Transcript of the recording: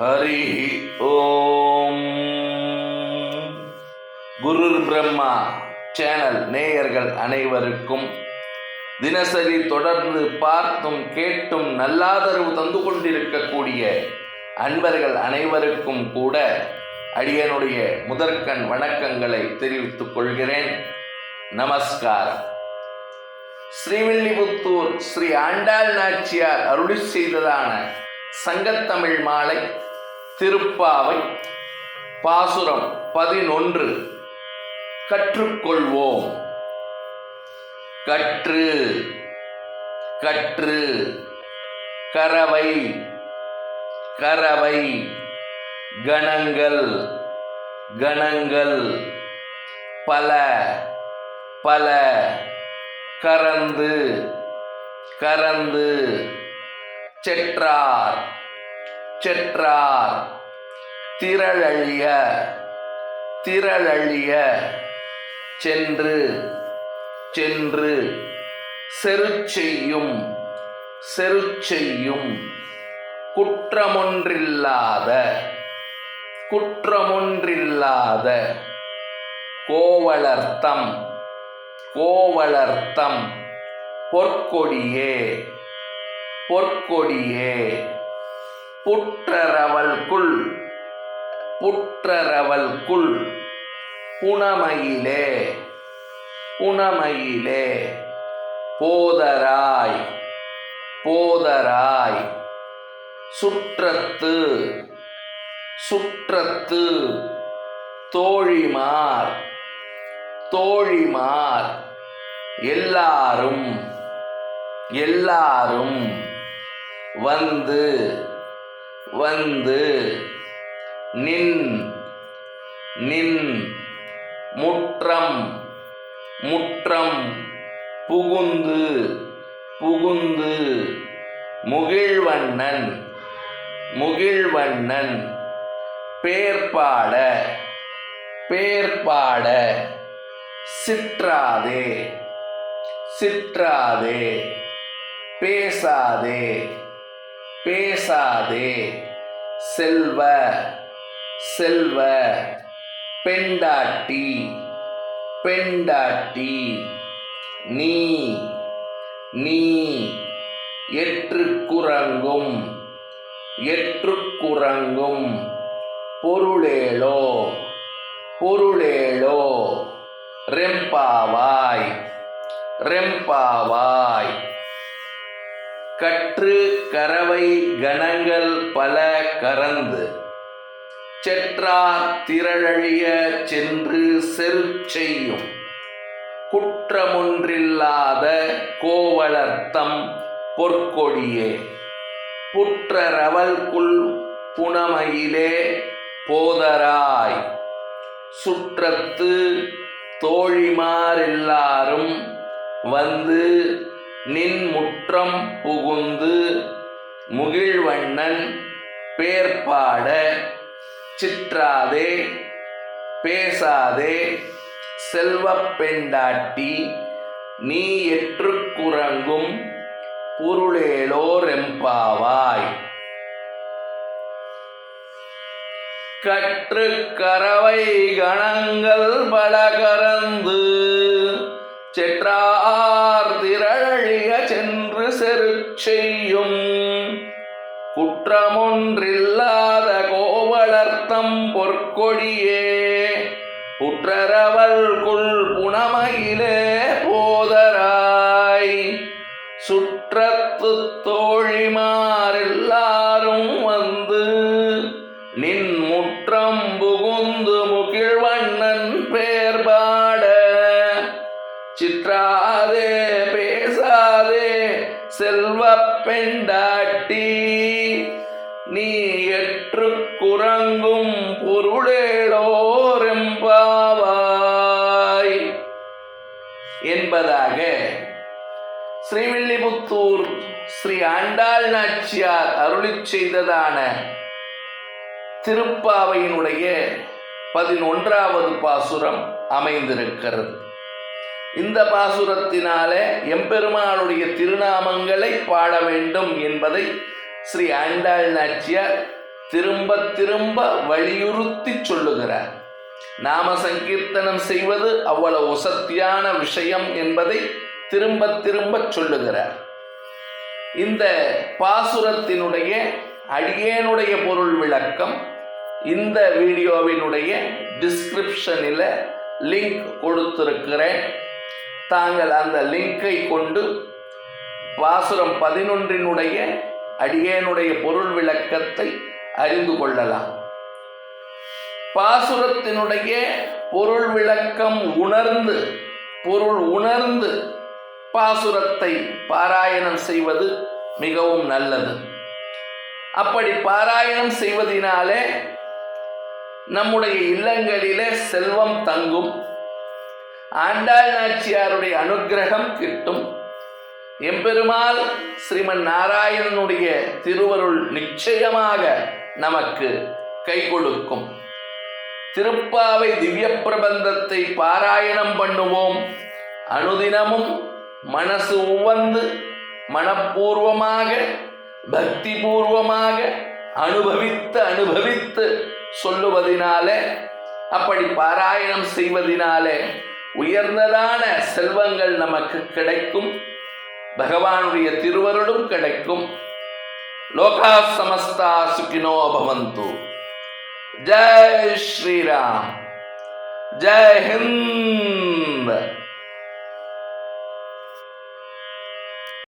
Hari Om. Guru Brahma channel நேயர்கள் அனைவருக்கும் தினசரி தொடர்ந்து பார்த்தும் கேட்டும் நல்லாதரவு தந்து கொண்டிருக்கக்கூடிய அன்பர்கள் அனைவருக்கும் கூட அடியனுடைய முதற்கண் வணக்கங்களை தெரிவித்துக் கொள்கிறேன். நமஸ்காரம். ஸ்ரீவில்லிபுத்தூர் ஸ்ரீ ஆண்டாள் நாச்சியார் அருளி செய்ததான சங்கத்தமிழ் மாலை திருப்பாவை பாசுரம் பதினொன்று. கற்றுக்கொள்வோம். கற்று கற்று கரவை கரவை கணங்கள் கணங்கள் பல பல கறந்து கறந்து செற்றார். செற்றார். திரளழிய திரளழிய சென்று சென்று செருச்செய்யும் செருச்செய்யும் குற்றமொன்றில்லாத குற்றமொன்றில்லாத கோவளர்த்தம் கோவளர்த்தம் பொற்கொடியே பொற்கொடியே. புற்றரவல்குள் புற்றரவல்குள் புனமையிலே புனமையிலே போதராய் போதராய் சுற்றத்து சுற்றத்து தோழிமார் தோழிமார் எல்லாரும் எல்லாரும் வந்து வந்து நின் நின் முற்றம் முற்றம் புகுந்து புகுந்து முகிழ்வண்ணன் முகிழ்வண்ணன் பேர்பாட பேர்பாட சிற்றாதே சிற்றாதே பேசாதே பேசாதே. செல்வ செல்வ பெண்டாட்டி பெண்டாட்டி நீ நீ எற்றுக்குறங்கும் எற்றுக்குறங்கும் பொருளேளோ பொருளேளோ ரெம்பாவாய் ரெம்பாவாய். கற்று கரவை கணங்கள் பல கறந்து செற்றா திரழழிய சென்று செருச்செய்யும். குற்றமொன்றில்லாத கோவலர்த்தம் பொற்கொடியே புற்றரவல்குள் புனமையிலே போதராய். சுற்றத்து தோழிமாரெல்லாரும் வந்து நின் முற்றம் புகுந்து முகிழ்வண்ணன் பேர்பாட சிற்றாதே பேசாதே செல்வப்பெண்டாட்டி நீ எற்றுக்குறங்கும் பொருளேலோரெம்பாவாய். கற்று கரவை கணங்கள் பல கறந்து செற்றார் திரழிய சென்று செருச் செய்யும் குற்றமொன்றில்லாத கோவளர்த்தம் பொற்கொடியே. புற்றரவல்குள் புனமையிலே போதராய். சுற்றத்து தோழிமாரெல்லாரும் வந்து நின் முற்றம் புகுந்து முகிழ்வண்ணன் பேர்பாட. சித்ராதே செல்வ பெண்டாட்டி நீ எற்று குரங்கும் பொருளேடோரெம்பாவாய். என்பதாக ஸ்ரீவில்லிபுத்தூர் ஸ்ரீ ஆண்டாள் நாச்சியார் அருளி செய்ததான திருப்பாவையினுடைய பதினொன்றாவது பாசுரம் அமைந்திருக்கிறது. இந்த பாசுரத்தினாலே எம்பெருமானுடைய திருநாமங்களை பாட வேண்டும் என்பதை ஸ்ரீ ஆண்டாள் நாச்சியார் திரும்ப திரும்ப வலியுறுத்தி சொல்லுகிறார். நாம சங்கீர்த்தனம் செய்வது அவ்வளவு உசத்தியான விஷயம் என்பதை திரும்ப திரும்ப சொல்லுகிறார். இந்த பாசுரத்தினுடைய அடியேனுடைய பொருள் விளக்கம் இந்த வீடியோவினுடைய டிஸ்கிரிப்ஷனில் லிங்க் கொடுத்திருக்கிறேன். தாங்கள் அந்த லிங்கை கொண்டு பாசுரம் பதினொன்றினுடைய அடியேனுடைய பொருள் விளக்கத்தை அறிந்து கொள்ளலாம். பாசுரத்தினுடைய பொருள் விளக்கம் உணர்ந்து பொருள் உணர்ந்து பாசுரத்தை பாராயணம் செய்வது மிகவும் நல்லது. அப்படி பாராயணம் செய்வதினாலே நம்முடைய இல்லங்களிலே செல்வம் தங்கும். ஆண்டாள் நாச்சியாருடைய அனுக்கிரகம் கிட்டும். எம்பெருமாள் ஸ்ரீமன் நாராயணனுடைய திருவருள் நிச்சயமாக நமக்கு கை கொடுக்கும். திருப்பாவை திவ்ய பிரபந்தத்தை பாராயணம் பண்ணுவோம். அனுதினமும் மனசு உவந்து மனப்பூர்வமாக பக்தி பூர்வமாக அனுபவித்து அனுபவித்து சொல்லுவதினாலே அப்படி பாராயணம் செய்வதினாலே உயர்ந்ததான செல்வங்கள் நமக்கு கிடைக்கும். பகவானுடைய திருவருளும் கிடைக்கும். லோகா சமஸ்தா சுகினோ பவந்து. ஜெய் ஸ்ரீராம். ஜெய் ஹிந்த்.